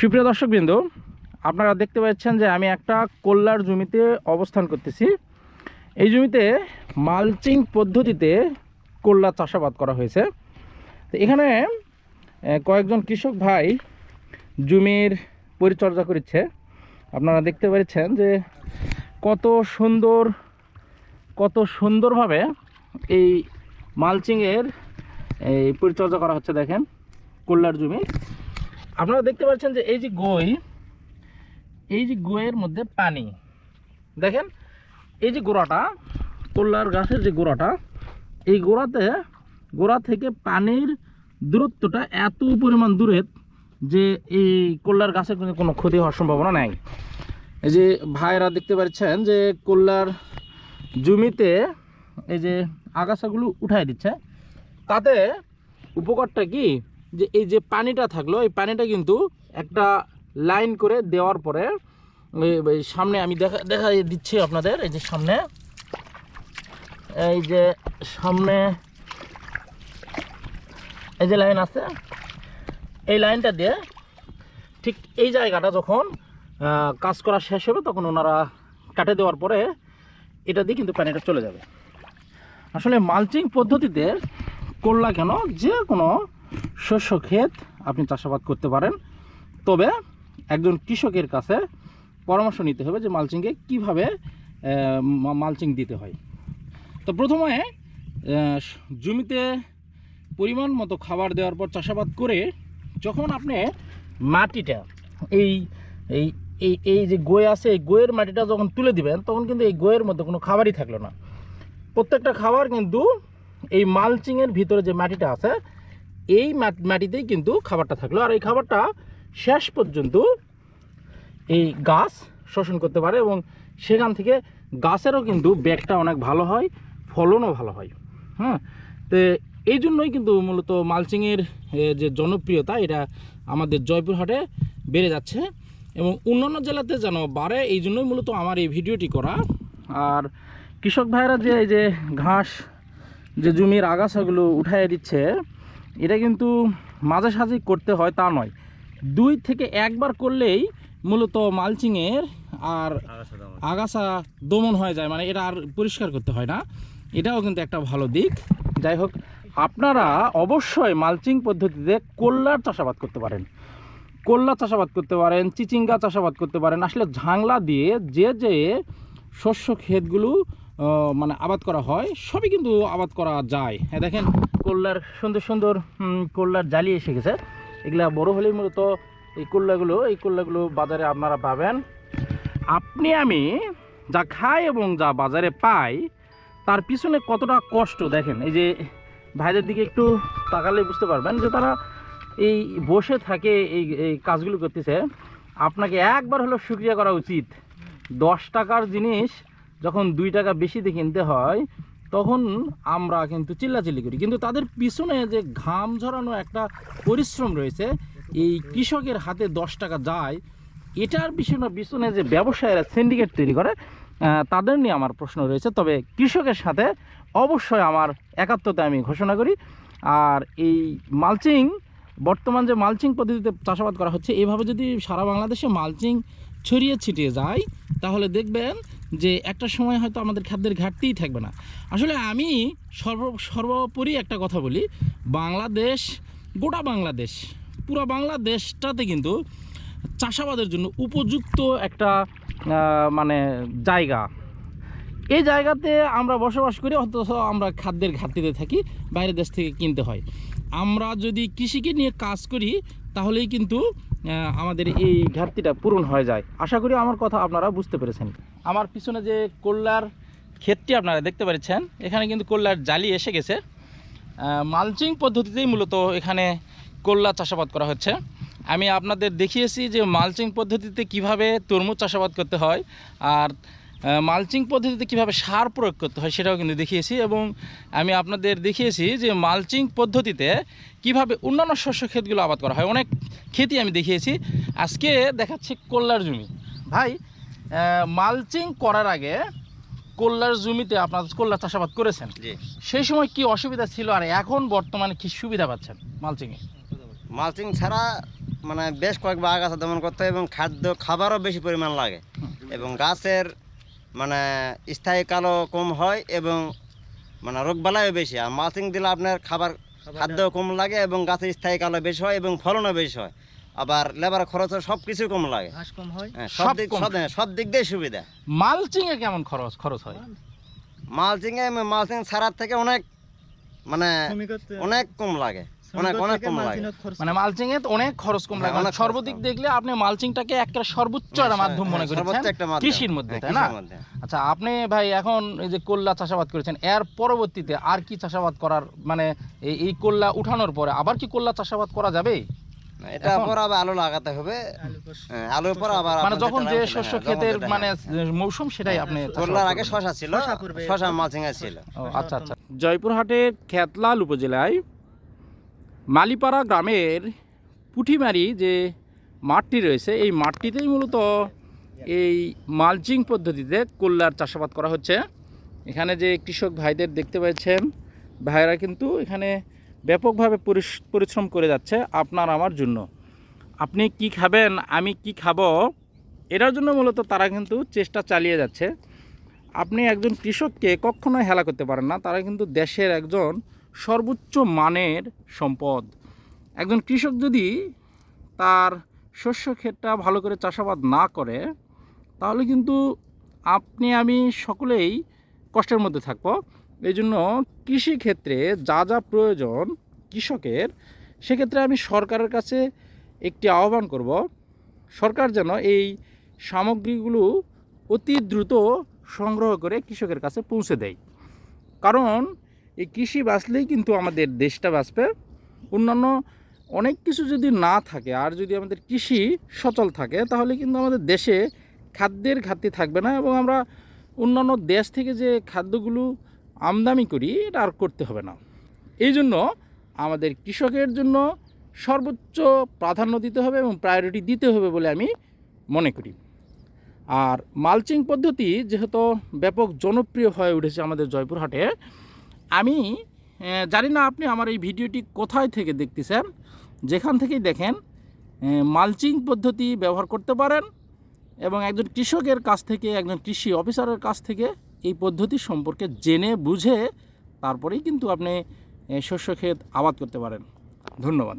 সুপ্রিয় দর্শকবৃন্দ, আপনারা দেখতে পাচ্ছেন যে আমি একটা কল্যার জমিতে অবস্থান করতেছি। এই জমিতে মালচিং পদ্ধতিতে কল্যা চাষাবাদ করা হয়েছে। তো এখানে কয়েকজন কৃষক ভাই জমির পরিচর্যা করছে। আপনারা দেখতে পাচ্ছেন যে কত সুন্দর, কত সুন্দরভাবে এই মালচিংয়ের, এই পরিচর্যা করা হচ্ছে দেখেন কল্যার জমি। আপনারা দেখতে পাচ্ছেন যে এই যে গই, এই যে গইয়ের মধ্যে পানি। দেখেন, এই যে গোড়াটা কল্যার গাছের যে গোড়াটা, এই গোড়াতে, গোড়া থেকে পানির দূরত্বটা এত পরিমাণ দূরে যে এই কল্যার গাছের কোনো ক্ষতি হওয়ার সম্ভাবনা নেই। এই যে ভাইরা দেখতে পাচ্ছেন যে কল্যার জমিতে এই যে আগাছাগুলো উঠাই দিচ্ছে। তাতে উপকারটা কি? যে এই যে পানিটা থাকল, এই পানিটা কিন্তু একটা লাইন করে দেওয়ার পরে সামনে আমি দেখা দেখা দিচ্ছি আপনাদের, এই যে সামনে। এই যে সামনে এই যে লাইন আছে, এই লাইনটা দিয়ে ঠিক এই জায়গাটা যখন কাজ করা শেষ হবে, তখন ওনারা কাটে দেওয়ার পরে এটা দিয়ে কিন্তু পানিটা চলে যাবে। আসলে মালচিং পদ্ধতিতে করলা কেন? যে কোনো শস্য ক্ষেত আপনি চাষাবাদ করতে পারেন। তবে একজন কৃষকের কাছে পরামর্শ নিতে হবে যে মালচিংকে কীভাবে মালচিং দিতে হয়। তো প্রথমে জমিতে পরিমাণ মতো খাবার দেওয়ার পর চাষাবাদ করে যখন আপনি মাটিটা, এই এই এই এই যে গোয় আছে, এই গোয়ের মাটিটা যখন তুলে দিবেন, তখন কিন্তু এই গোয়ের মধ্যে কোনো খাবারই থাকল না। প্রত্যেকটা খাবার কিন্তু এই মালচিংয়ের ভিতরে যে মাটিটা আছে এই মাটিতেই কিন্তু খাবারটা থাকল। আর এই খাবারটা শেষ পর্যন্ত এই গাছ শোষণ করতে পারে এবং সেখান থেকে গাছেরও কিন্তু ব্যাগটা অনেক ভালো হয়, ফলনও ভালো হয়। হ্যাঁ তো এই জন্যই কিন্তু মূলত মালচিংয়ের যে জনপ্রিয়তা, এটা আমাদের জয়পুরহাটে বেড়ে যাচ্ছে এবং অন্যান্য জেলাতে যেন বাড়ে, এই জন্যই মূলত আমার এই ভিডিওটি করা। আর কৃষক ভাইরা যে এই যে ঘাস, যে জমির আগাছাগুলো উঠাই দিচ্ছে এটা কিন্তু মাঝে সাঝে করতে হয় তা নয়। দুই থেকে একবার করলেই মূলত মালচিংয়ের আর আগাছা দমন। হয়ে যায় মানে এটা আর পরিষ্কার করতে হয় না। এটাও কিন্তু একটা ভালো দিক। যাই হোক আপনারা অবশ্যই মালচিং পদ্ধতিতে কল্যার চাষাবাদ করতে পারেন। কল্যা চাষাবাদ করতে পারেন চিচিঙ্গা চাষাবাদ করতে পারেন আসলে ঝাংলা দিয়ে যে যে শস্য ক্ষেতগুলো মানে আবাদ করা হয় সবই কিন্তু আবাদ করা যায়। হ্যাঁ দেখেন কল্যার সুন্দর সুন্দর হুম, কল্যার জালি এসে গেছে। এগুলা বড় হলেই মূলত এই কল্যাগুলো এই কল্যাগুলো বাজারে আপনারা পাবেন। আপনি আমি যা খাই এবং যা বাজারে পাই তার পিছনে কতটা কষ্ট? দেখেন এই যে ভাইদের দিকে একটু তাকালে বুঝতে পারবেন যে তারা এই বসে থাকে এই এই কাজগুলো করতেছে। আপনাকে একবার হলো সুক্রিয়া করা উচিত। দশ টাকার জিনিস যখন দুই টাকা বেশিতে কিনতে হয়, তখন আমরা কিন্তু চিল্লাচিল্লি করি। কিন্তু তাদের পিছনে যে ঘাম ঝরানো একটা পরিশ্রম রয়েছে, এই কৃষকের হাতে দশ টাকা যায়, এটার পিছনে পিছনে যে ব্যবসায়ীরা সিন্ডিকেট তৈরি করে তাদের নিয়ে আমার প্রশ্ন রয়েছে। তবে কৃষকের সাথে অবশ্যই আমার একাত্মতা আমি ঘোষণা করি। আর এই মালচিং, বর্তমান যে মালচিং পদ্ধতিতে চাষাবাদ করা হচ্ছে, এভাবে যদি সারা বাংলাদেশে মালচিং ছড়িয়ে ছিটিয়ে যায় তাহলে দেখবেন যে একটা সময় হয়তো আমাদের খাদ্যের ঘাটতিই থাকবে না। আসলে আমি সর্ব, সর্বোপরি একটা কথা বলি, বাংলাদেশ, গোটা বাংলাদেশ, পুরো বাংলাদেশটাতে কিন্তু চাষাবাদের জন্য উপযুক্ত একটা মানে জায়গা। এই জায়গাতে আমরা বসবাস করি, অথচ আমরা খাদ্যের ঘাটতিতে থাকি, বাইরের দেশ থেকে কিনতে হয়। আমরা যদি কৃষিকে নিয়ে কাজ করি, তাহলেই কিন্তু আমাদের এই ঘাটতিটা পূরণ হয়ে যায়। আশা করি আমার কথা আপনারা বুঝতে পেরেছেন। আমার পিছনে যে কল্যার ক্ষেতটি আপনারা দেখতে পাচ্ছেন, এখানে কিন্তু কল্যার জালি এসে গেছে। মালচিং পদ্ধতিতেই মূলত এখানে কল্যা চাষাবাদ করা হচ্ছে। আমি আপনাদের দেখিয়েছি যে মালচিং পদ্ধতিতে কীভাবে তরমুজ চাষাবাদ করতে হয়, আর মালচিং পদ্ধতিতে কীভাবে সার প্রয়োগ করতে হয় সেটাও কিন্তু দেখিয়েছি এবং আমি আপনাদের দেখিয়েছি যে মালচিং পদ্ধতিতে কীভাবে অন্যান্য শস্য ক্ষেতগুলো আবাদ করা হয়। অনেক ক্ষেতই আমি দেখিয়েছি। আজকে দেখাচ্ছি কল্যার জমি। ভাই মালচিং করার আগে কল্যার জমিতে আপনার কল্যার চাষাবাদ করেছেন। সেই সময় কি অসুবিধা ছিল আর এখন বর্তমানে কি সুবিধা পাচ্ছেন মালচিংয়ে? মালচিং ছাড়া মানে বেশ কয়েকবার আগাছা দমন করতে হয় এবং খাদ্য খাবারও বেশি পরিমাণ লাগে। এবং গাছের মানে স্থায়ী কালো কম হয় এবং মানে রোগবালাইও বেশি। আর মালচিং দিলে আপনার খাবার খাদ্য কম লাগে এবং গাছের স্থায়ী কালো বেশি হয় এবং ফলনও বেশি হয়। আবার লেবার খরচ সব কিছু কম লাগে। হয়? সব দিক সব হ্যাঁ, সব দিক দিয়ে সুবিধা। মালচিং এ কেমন খরচ খরচ হয়? মালচিং এ মালচিং ছাড়ার থেকে অনেক মানে অনেক কম লাগে। অনেক অনেক কম লাগে? মানে মালচিং এ অনেক খরচ কম হ্যাঁ, লাগে। অনেক সর্বদিক দেখলে আপনি মালচিংটাকে একটা সর্বোচ্চ একটা হ্যাঁ, মাধ্যম মনে হ্যাঁ, করেছেন। কৃষির মধ্যে তাই না? আচ্ছা আপনি ভাই এখন এই যে কোল্লা চাষাবাদ করেছেন এর পরবর্তীতে আর কি চাষাবাদ করার মানে এই কোল্লা উঠানোর পরে আবার কি কোল্লা চাষাবাদ করা যাবে? এটা পর আবার আলু লাগাতে হবে। আলুর পর আবার মানে যখন যে শস্য ক্ষেতের মানে। মৌসুম সেটাই আপনি করলার আগে শশা ছিল শশা ছিল। আচ্ছা আচ্ছা। জয়পুরহাটের খেতলাল উপজেলায় মালিপাড়া গ্রামের পুঁটিমারি যে মাঠটি রয়েছে, এই মাঠটিতেই মূলত এই মালচিং পদ্ধতিতে কল্যার চাষাবাদ করা হচ্ছে। এখানে যে কৃষক ভাইদের দেখতে পাচ্ছেন ভাইরা কিন্তু এখানে ব্যাপকভাবে পরিশ- পরিশ্রম করে যাচ্ছে আপনার আমার জন্য। আপনি কি খাবেন, আমি কি খাব, এটার জন্য মূলত তারা কিন্তু চেষ্টা চালিয়ে যাচ্ছে। আপনি একজন কৃষককে কখনোই হেলা করতে পারেন না, তারা কিন্তু দেশের একজন সর্বোচ্চ মানের সম্পদ। একজন কৃষক যদি তার শস্য ক্ষেতটা ভালো করে চাষাবাদ না করে, তাহলে কিন্তু আপনি, আমি সকলেই কষ্টের মধ্যে থাকব। এই জন্য কৃষিক্ষেত্রে যা যা প্রয়োজন কৃষকের, সেক্ষেত্রে আমি সরকারের কাছে একটি আহ্বান করব। সরকার যেন এই সামগ্রীগুলো অতি দ্রুত সংগ্রহ করে কৃষকের কাছে পৌঁছে দেয়। কারণ এই কৃষি বাঁচলেই কিন্তু আমাদের দেশটা বাঁচবে। অন্যান্য অনেক কিছু যদি না থাকে, আর যদি আমাদের কৃষি সচল থাকে, তাহলে কিন্তু আমাদের দেশে খাদ্যের ঘাটতি থাকবে না এবং আমরা অন্যান্য দেশ থেকে যে খাদ্যগুলো আমদানি করি, এটা আর করতে হবে না। এই জন্য আমাদের কৃষকের জন্য সর্বোচ্চ প্রাধান্য দিতে হবে এবং প্রায়োরিটি দিতে হবে বলে আমি মনে করি। আর মালচিং পদ্ধতি যেহেতু ব্যাপক জনপ্রিয় হয়ে উঠেছে আমাদের জয়পুরহাটে আমি জানি না আপনি আমার এই ভিডিওটি কোথায় থেকে দেখতেছেন। যেখান থেকেই দেখেন মালচিং পদ্ধতি ব্যবহার করতে পারেন এবং একজন কৃষকের কাছ থেকে, একজন কৃষি অফিসারের কাছ থেকে এই পদ্ধতি সম্পর্কে জেনে বুঝে তারপরেই কিন্তু আপনি শস্য ক্ষেত আবাদ করতে পারেন। ধন্যবাদ।